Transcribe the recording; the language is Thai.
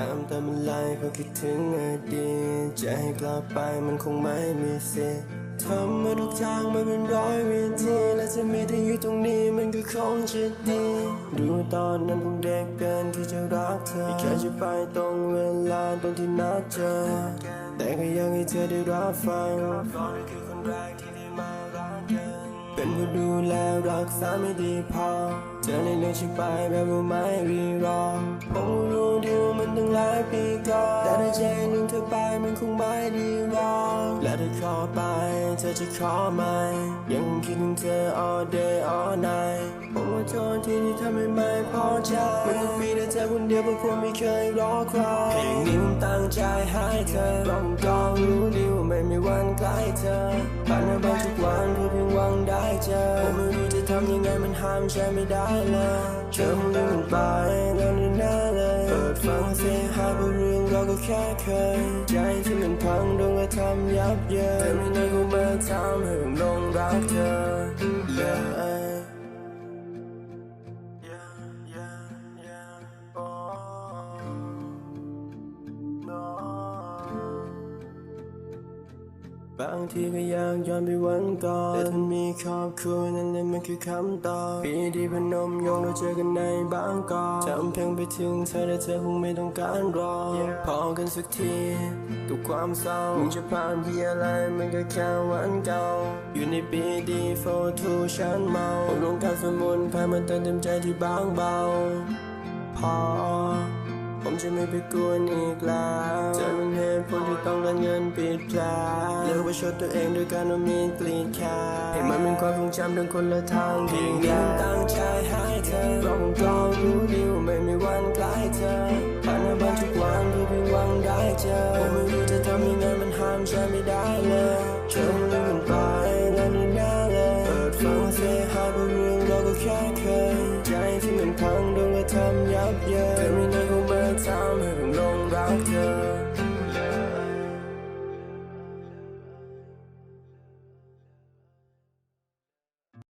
น้ำตามันไหลเพราะคิดถึงอดีตจะให้กลับไปมันคงไม่มีสิทธิ์ทำมาทุกทางมาเป็นร้อยวิธีและจะมีเธออยู่ตรงนี้มันก็คงจะดีดูตอนนั้นผมเด็กเกินที่จะรักเธอไม่จะไปตรงเวลาตรงที่นัดเจอ แต่ก็ยังให้เธอได้รับฟังก่อนคือคนแรกที่ได้มารักกันเป็นผู้ดูแลรักษาไม่ดีพอเธอเลยเลือกฉันไปแบบว่าไม่รีรอผมรู้ดี ปีก่อนแต่ถ้าใจหนึ่งเธอไปมันคงไม่ดีหรอกและถ้าขอไปเธอจะขอไหมยังคิดถึงเธอ all day all night ผมว่าโทษที่ที่ทำให้ไม่พอใจมันต้องมีแต่เธอคนเดียวเพราะผมไม่เคยรอใครเพลงนี้ผมตั้งใจให้เธอร้องก็รู้ดีว่าไม่มีวันใกล้เธอผ่านมาบ้างทุกวันเพื่อเพียงหวังได้เจอผมไม่รู้จะทำยังไงมันห้ามใจไม่ได้เลยเธอคงลืมมันไปแล้วนี่แน่เลยเปิด ฟังเสียหายเราะเรื่องเราก็แค่เคย ใจที่มันพังโดนกระทำยับเยินแต่ไม่นานก็มาทำให้ผมลงรักเธอ บางทีก็อยากย้อนไปวันก่อนแต่ถ้ามีครอบครัวนั่นแหละมันคือคำตอบปีที่พนมยงเราเจอกันในบางกอกจำเพียงไปถึงเธอแต่เธอคงไม่ต้องการรอพอกันสักทีกับความเศร้ามึงจะผ่านพี่อะไรมันก็แค่วันเก่า อยู่ในปีดีโฟทูฉันเมาผมลงการสมุนพรมาเติมเต็มใจที่บางเบา พอ ผมจะไม่ไปกวนอีกแล้วเจอเป็นเหตุผลที่ต้อง เงินปิดแผลเลิกไปชดตัวเองด้วยการเอามีกรีดแค่ให้มันเป็นความทรงจำทั้งคนละทางเพียงนี้มันตั้งใจให้เธอเราะผมก็รู้ดีว่าไม่มีวันใกล้เธอผ่านมาบ้างทุกวันเพื่อเพียงหวังได้เจอผมไม่รู้จะทำยังไงมันห้ามใจไม่ได้เลยเธอมันลืมมันไปแล้วนี่แน่เลยเปิดฟังเสียหายเพราะเรื่องเราก็แค่เคยใจที่มันพังโดนกระทำยับเยิน